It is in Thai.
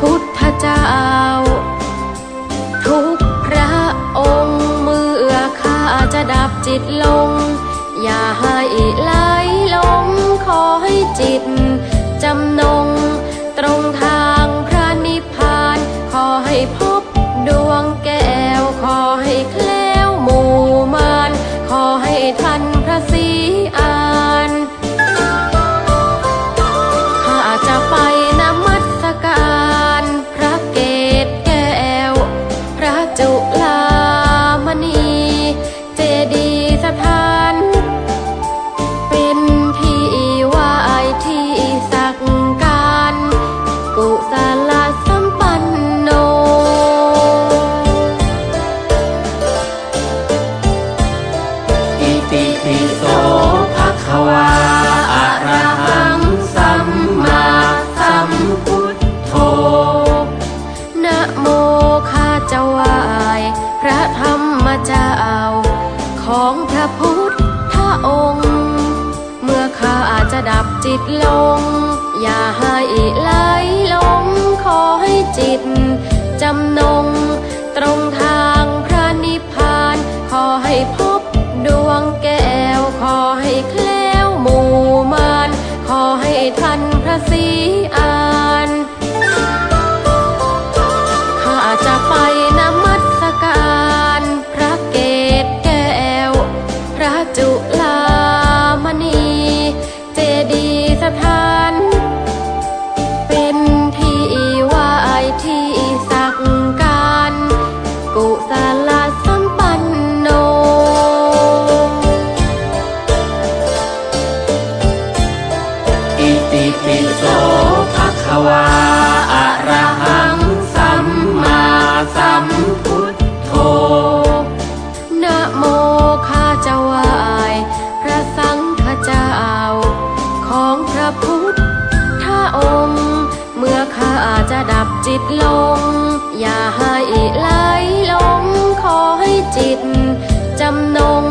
พุทธเจ้า ทุกพระองค์เมื่อข้าจะดับจิตลง อย่าให้ไหลลงขอให้จิตจำนงตรง ดับจิตลง อย่าให้ไหลลงขอให้จิต จำนง ตรงทางพระนิพพาน ขอให้พบดวงแก้ว ขอให้แคล้วหมู่มาน ขอให้ทันพระศรีอา จะดับจิตลง อย่าให้ไหลลงขอให้จิตจำนง